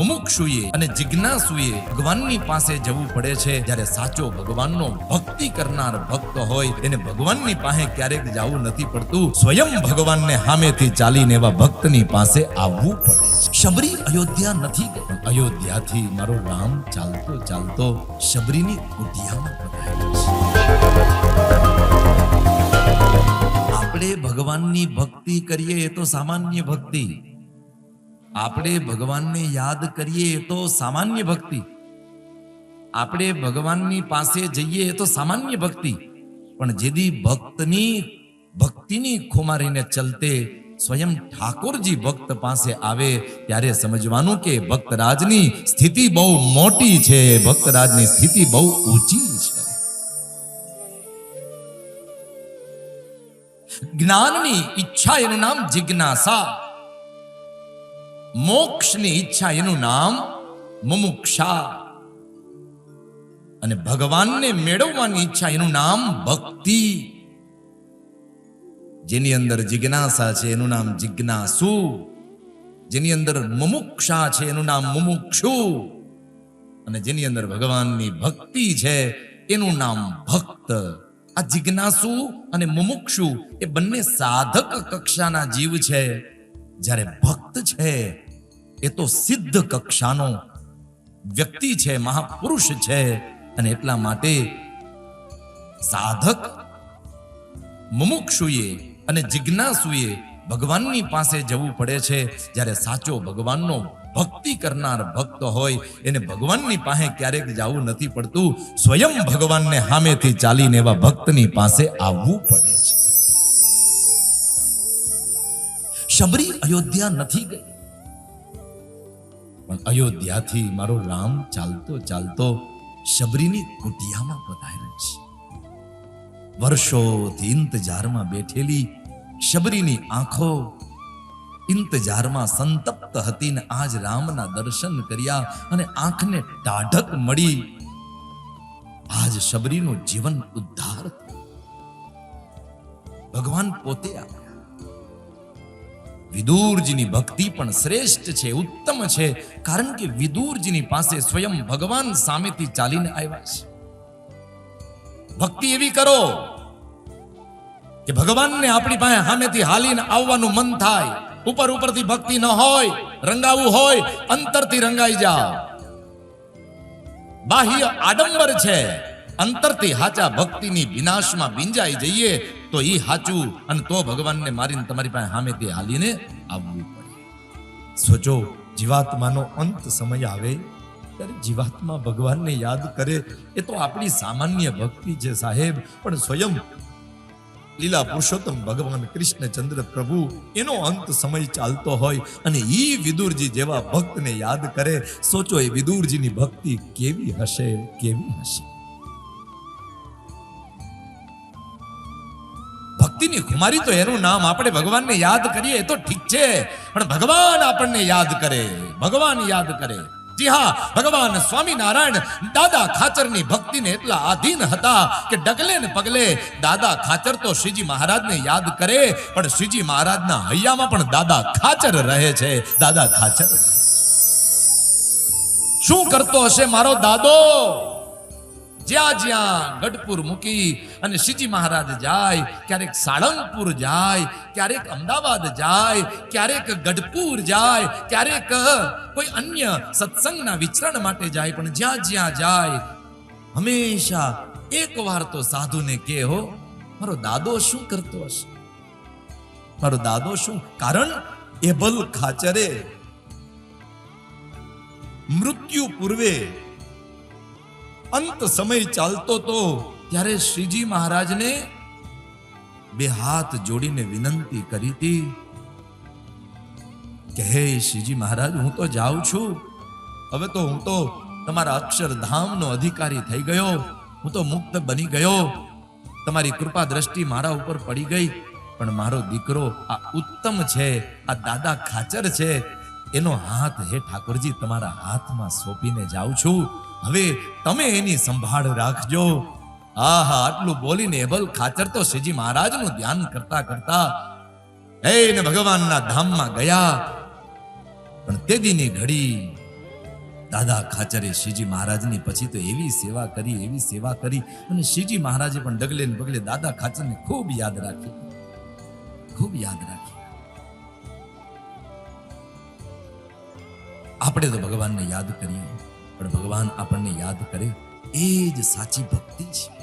મુમુક્ષુએ અને જિજ્ઞાસુએ ભગવાનની પાસે જવું પડે છે. જ્યારે સાચો ભગવાનનો ભક્તિ કરનાર ભક્ત હોય, એને ભગવાનની પાસે ક્યારેક જવું નથી પડતું. સ્વયં ભગવાનને સામેથી ચાલીને એવા ભક્તની પાસે આવવું પડે છે. શબરી અયોધ્યા નથી ગઈ અયોધ્યાથી મારો રામ ચાલતો ચાલતો શબરીની કુટિયામાં આપણે ભગવાનની ભક્તિ કરીએ એ તો સામાન્ય ભક્તિ. આપણે ભગવાનને યાદ કરીએ એ તો સામાન્ય ભક્તિ. આપણે ભગવાનની પાસે જઈએ એ તો સામાન્ય ભક્તિ. પણ જેદી ભક્તની, ભક્તિની ખુમારીને ચલતે સ્વયં ઠાકોરજી ભક્ત પાસે આવે, ત્યારે સમજવાનું કે ભક્તરાજની સ્થિતિ બહુ મોટી છે. ભક્તરાજની સ્થિતિ બહુ ઊંચી છે. જ્ઞાનની ઈચ્છા એનું નામ જિજ્ઞાસા. મોક્ષની ઈચ્છા એનું નામ મુમુક્ષા. અને ભગવાનને મેળવવાની ઈચ્છા એનું નામ ભક્તિ. જેની અંદર જિજ્ઞાસા છે એનું નામ જિજ્ઞાસુ. જેની અંદર મુમુક્ષા છે એનું નામ મુમુક્ષુ. અને જેની અંદર ભગવાનની ભક્તિ છે એનું નામ ભક્ત. આ જિજ્ઞાસુ અને મુમુક્ષુ એ બંને સાધક કક્ષાના જીવ છે. જ્યારે ભક્ત છે એ તો સિદ્ધ કક્ષાનો વ્યક્તિ છે, મહાપુરુષ છે અને એટલા માટે સાધક મુમુક્ષુએ અને જિજ્ઞાસુએ ભગવાનની પાસે જવું પડે છે. જ્યારે સાચો ભગવાનનો ભક્તિ કરનાર ભક્ત હોય, એને ભગવાનની પાસે ક્યારેક જવું નથી પડતું. સ્વયં ભગવાનને સામેથી ચાલીને એવા ભક્તની પાસે આવવું પડે છે. શબરી અયોધ્યા નથી ગઈ. પણ અયોધ્યાથી મારો રામ ચાલતો ચાલતો શબરીની કુટિયામાં પધાર્યો છે વર્ષોથી ઇંતજારમાં બેઠેલી શબરીની આંખો ઇંતજારમાં સંતપ્ત હતી ને આજ રામના દર્શન કર્યા અને આંખને ટાઢક મળી આજ શબરીનું જીવન ઉદ્ધાર. ભગવાન પોતે આવ્યા વિદુરજીની ભક્તિ પણ શ્રેષ્ઠ છે, ઉત્તમ છે. કારણ કે વિદુરજીની પાસે સ્વયં ભગવાન સામેથી ચાલીને આવ્યા છે. ભક્તિ એવી કરો કે ભગવાનને આપણી પાસે સામેથી હાલીને આવવાનું મન થાય. ઉપર ઉપરથી ભક્તિ ન હોય, રંગાવું હોય, અંતરથી રંગાઈ જાઓ. બાહ્ય આડંબર છે. અંતરથી હાચા ભક્તિની વિનાશમાં બિંજાઈ જઈએ તો એ સાચું અને તો ભગવાનને મારીને તમારી પાસે સામેથી હાલીને આવવું પડે. સોચો જીવાત્માનો અંત સમય આવે, ત્યારે જીવાત્મા ભગવાનને યાદ કરે, એ તો આપણી સામાન્ય ભક્તિ છે સાહેબ, પણ સ્વયં લીલા પુરુષોત્તમ ભગવાન કૃષ્ણચંદ્ર પ્રભુ, એનો અંત સમય ચાલતો હોય અને એ વિદુરજી જેવા ભક્તને યાદ કરે, સોચો એ વિદુરજીની ભક્તિ કેવી હશે કેવી હશે? ભક્તિની ખુમારી તો એનું નામ આપણે ભગવાનને યાદ કરીએ તો ઠીક છે. પણ ભગવાન આપણને યાદ કરે. ભગવાન યાદ કરે. ભગવાન સ્વામિનારાયણ દાદા ખાચરની ભક્તિને એટલા આધીન હતા કે ડગલે ને પગલે દાદા ખાચર તો શ્રીજી મહારાજને યાદ કરે, પણ શ્રીજી મહારાજના હૈયામાં પણ દાદા ખાચર રહે છે. દાદા ખાચર. શું કરતો હશે મારો દાદો? જ્યાં જ્યાં ગઢપુર મૂકી અને શ્રીજી મહારાજ જાય, ક્યારેક સાળંગપુર જાય, ક્યારેક અમદાવાદ જાય, ક્યારેક ગઢપુર જાય, ક્યારેક કોઈ અન્ય સત્સંગના વિચરણ માટે જાય, પણ જ્યાં જ્યાં જાય, હંમેશા એક વાર તો સાધુને કે હો મારો દાદો શું કરતો હશે? મારો દાદો શું? કારણ એબલ ખાચરે. મૃત્યુ પૂર્વે અંત સમય ચાલતો તો ત્યારે શ્રીજી મહારાજને બે હાથ જોડીને વિનંતી કરી હતી. કે શ્રીજી મહારાજ, હું તો જાઉં છું. હવે તો હું તો તમારા અક્ષરધામનો અધિકારી થઈ ગયો. હું તો મુક્ત બની ગયો. તમારી કૃપા દ્રષ્ટિ મારા ઉપર પડી ગઈ. પણ મારો દીકરો આ ઉત્તમ છે, આ દાદા ખાચર છે. એનો હાથ હે ઠાકોરજી, તમારા હાથમાં સોંપીને જાઉં છું. હવે તમે એની સંભાળ રાખજો. આહા, આટલું બોલીને એબલ ખાચર તો શ્રીજી મહારાજનું ધ્યાન કરતા કરતા એને ભગવાનના ધામમાં ગયા. પણ તે દીની ઘડી દાદા ખાચરે શ્રીજી મહારાજની પછી તો એવી સેવા કરી, એવી સેવા કરી અને શ્રીજી મહારાજે પણ ડગલે ને પગલે દાદા ખાચરને ખૂબ યાદ રાખી. ખૂબ યાદ રાખી. આપણે તો ભગવાનને યાદ કરીએ. પણ ભગવાન આપણને યાદ કરે એ જ સાચી ભક્તિ છે.